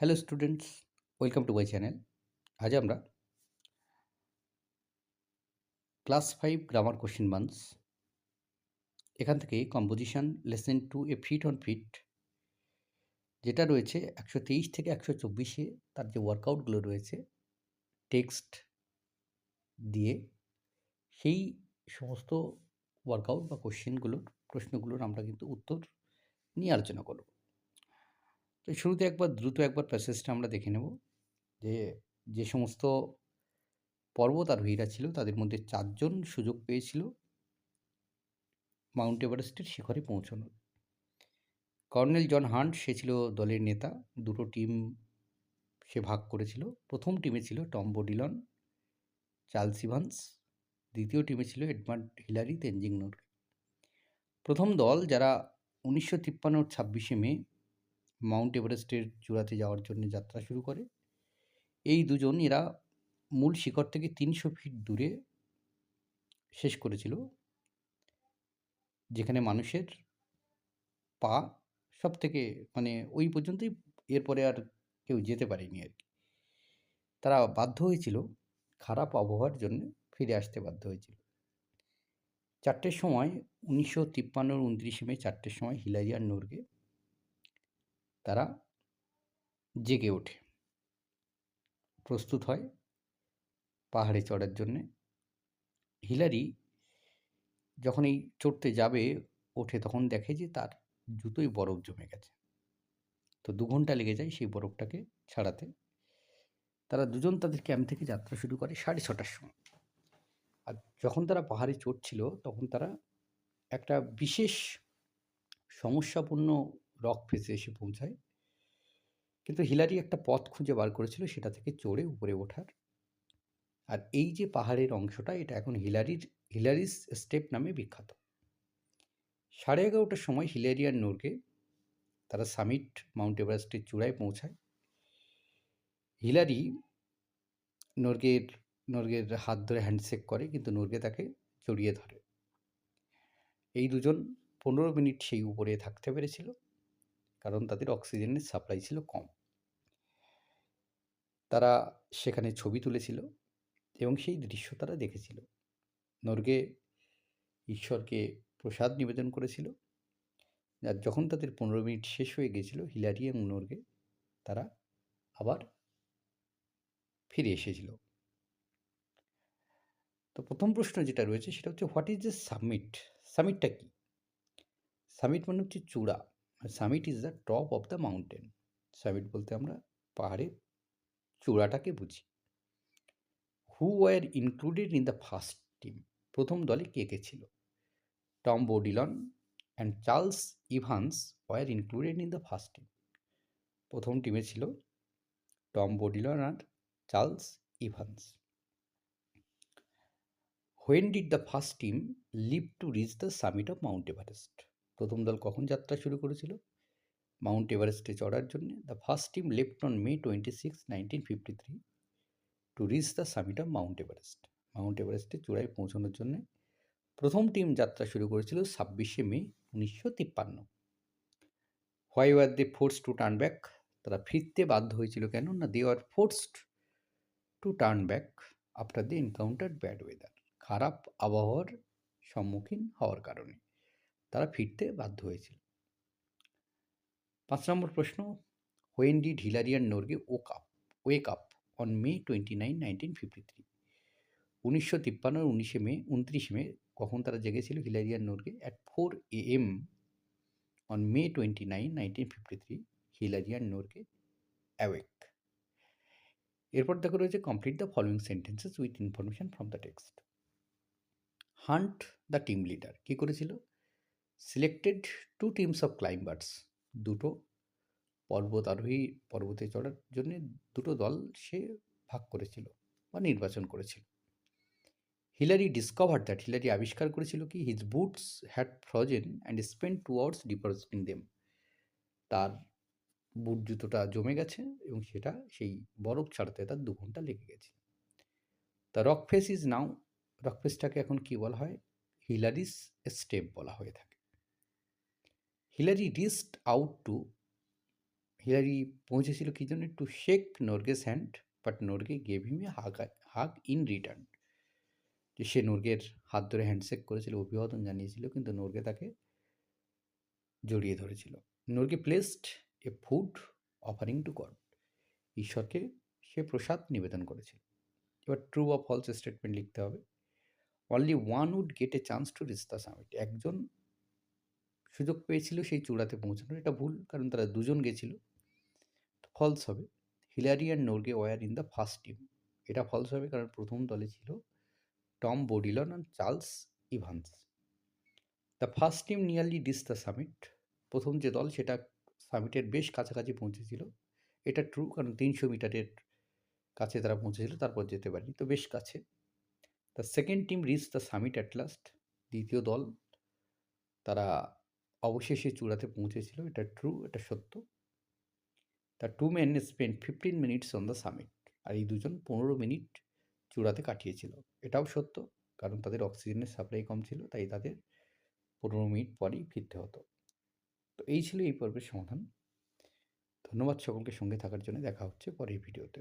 Hello students welcome to my channel আজ আমরা class five grammar question মান্স এখান থেকে composition lesson two a fit on fit যেটা রয়েছে একশো তেইশ থেকে একশো চব্বিশে, তার যে ওয়ার্কআউটগুলো রয়েছে টেক্সট দিয়ে, সেই সমস্ত ওয়ার্কআউট বা কোশ্চেনগুলোর প্রশ্নগুলোর আমরা কিন্তু উত্তর নিয়ে আলোচনা করব। তো শুরুতে একবার, দ্রুত একবার প্যাসেজটা আমরা দেখে নেব যে যে সমস্ত পর্বতারোহীরা ছিল তাদের মধ্যে চারজন সুযোগ পেয়েছিল মাউন্ট এভারেস্টের শিখরে পৌঁছানোর। কর্নেল জন হান্ট, সে ছিল দলের নেতা, দুটো টিম সে ভাগ করেছিল। প্রথম টিমে ছিল টম বডিলন, চার্লস ইভান্স, দ্বিতীয় টিমে ছিল এডমান্ড হিলারি তেনজিং নোর প্রথম দল যারা উনিশশো তিপ্পান্নর ছাব্বিশে মে মাউন্ট এভারেস্টের চূড়াতে যাওয়ার জন্য যাত্রা শুরু করে। এই দুজন এরা মূল শিখর থেকে তিনশো ফিট দূরে শেষ করেছিল, যেখানে মানুষের পা সব থেকে মানে ওই পর্যন্তই এরপরে আর কেউ যেতে পারেনি আর কি। তারা বাধ্য হয়েছিল খারাপ আবহাওয়ার জন্য ফিরে আসতে বাধ্য হয়েছিল। চারটের সময় উনিশশো তিপ্পান্নর উনত্রিশে মে চারটের সময় হিলারিয়ার নোরগে তারা জেগে ওঠে। প্রস্তুত হয় পাহাড়ে চড়ার জন্যে। হিলারি যখন এই চড়তে যাবে, ওঠে তখন দেখে যে তার জুতোই বরফ জমে গেছে। তো দু ঘণ্টা লেগে যায় সেই বরফটাকে ছাড়াতে। তারা দুজন তাদের ক্যাম্প থেকে যাত্রা শুরু করে সাড়ে ছটার সময়। আর যখন তারা পাহাড়ে চড়ছিল, তখন তারা একটা বিশেষ সমস্যাপূর্ণ রক ফেসে এসে পৌঁছায়। কিন্তু হিলারি একটা পথ খুঁজে বার করেছিল সেটা থেকে চড়ে উপরে ওঠার। আর এই যে পাহাড়ের অংশটা, এটা এখন হিলারির, হিলারিস স্টেপ নামে বিখ্যাত। সাড়ে এগারোটার সময় হিলারিয়ান নোরকে তারা সামিট, মাউন্ট এভারেস্টের চূড়ায় পৌঁছায়। হিলারি নর্গের নর্গের হাত ধরে হ্যান্ডশেক করে, কিন্তু নর্গে তাকে জড়িয়ে ধরে। এই দুজন পনেরো মিনিট সেই উপরে থাকতে পেরেছিল। কারণ তাদের অক্সিজেনের সাপ্লাই ছিল কম। তারা সেখানে ছবি তুলেছিল এবং সেই দৃশ্য তারা দেখেছিল। নর্গে ঈশ্বরকে প্রসাদ নিবেদন করেছিল। আর যখন তাদের পনেরো মিনিট শেষ হয়ে গেছিল, হিলারি এবং নর্গে তারা আবার ফিরে এসেছিল। তো প্রথম প্রশ্ন যেটা রয়েছে সেটা হচ্ছে হোয়াট ইজ দ্য সামিট সামিটটা কি? সামিট মানে হচ্ছে চূড়া। Summit is the top of the mountain summit বলতে আমরা পাহাড়ের চূড়াটাকে বুঝি। Who were included in the first team প্রথম দলে কে কে ছিল? Tom Bourdillon and Charles Evans were included in the first team প্রথম টিমে ছিল Tom Bourdillon R Charles Evans when did the first team leave to reach the summit of mount Everest প্রথম দল কখন যাত্রা শুরু করেছিল? মাউন্ট এভারেস্টে চড়ার জন্য the first team left on May twenty six nineteen fifty three to reach the summit of mount Everest mount এভারেস্টে চূড়ায় পৌঁছানোর জন্য প্রথম টিম যাত্রা শুরু করেছিল ছাব্বিশে মে, উনিশশো তিপ্পান্ন। Why were they force to turn back তারা ফিরতে বাধ্য হয়েছিল কেন? না they are forced to turn back after they encounter bad weather খারাপ আবহাওয়ার সম্মুখীন হওয়ার কারণে। তারা ফিরতে বাধ্য হয়েছিল। পাঁচ নম্বর প্রশ্ন হোয়েন ডি ঢিলারিয়ান নোর্গে ও cup wake up on May twenty nine nineteen fifty three উনিশশো তিপ্পান্নর উনিশে মে, উনত্রিশে মে, কখন তারা জেগেছিল Hillary and Norgay at four A M on May twenty nine nineteen fifty three Hillary and Norgay awake এরপর দেখো রয়েছে complete the following sentences with information from the text Hunt the team leader কী করেছিল? Selected two teams of climbers দুটো পর্বত আরোহী পর্বতে চড়ার জন্য দুটো দল সে ভাগ করেছিল বা নির্বাচন করেছিল। হিলারি ডিসকভার দ্যাট হিলারি আবিষ্কার করেছিল কি his boots had frozen and spend two hours depositing them তার বুট জুতোটা জমে গেছে এবং সেটা সেই বরফ ছাড়াতে তার দু ঘণ্টা লেগে গেছে। The rock face is now rock ফেসটাকে এখন কী বলা হয়? হিলারিস স্টেপ বলা হয়ে থাকে। Hillary reached out to, Hillary পৌঁছেছিল কী জন্য? To shake Norgay's hand, but Norgay gave him a hug hug in return. যে সে নোর্গের হাত ধরে হ্যান্ডশেক করেছিল, অভিবাদন জানিয়েছিল, কিন্তু নোর্গে তাকে জড়িয়ে ধরেছিল। Norgay placed a food offering to God. ঈশ্বরকে সে প্রসাদ নিবেদন করেছিল। এবার ট্রু বা ফলস স্টেটমেন্ট লিখতে হবে। Only one would get a chance to reach the summit. একজন সুযোগ পেয়েছিল সেই চূড়াতে পৌঁছানোর। এটা ভুল, কারণ তারা দুজন গেছিল। ফলস হবে। Hillary and Norgay were in the first team এটা ফলস হবে, কারণ প্রথম দলে ছিল Tom Bourdillon and Charles Evans the first team nearly dish the summit প্রথম যে দল, সেটা সামিটের বেশ কাছাকাছি পৌঁছেছিল। এটা ট্রু কারণ তিনশো মিটারের কাছে তারা পৌঁছেছিল, তারপর যেতে পারেনি। তো বেশ কাছে। The second team reach the summit at last দ্বিতীয় দল তারা অবশেষে চূড়াতে পৌঁছেছিল, এটা ট্রু এটা সত্য। The two men spend fifteen minutes on the summit আর এই দুজন পনেরো মিনিট চূড়াতে কাটিয়েছিল। এটাও সত্য, কারণ তাদের অক্সিজেনের সাপ্লাই কম ছিল, তাই তাদের পনেরো মিনিট পরেই ফিরতে হতো। তো এই ছিল এই পর্বের সমাধান। ধন্যবাদ সকলকে সঙ্গে থাকার জন্য। দেখা হচ্ছে পরের ভিডিওতে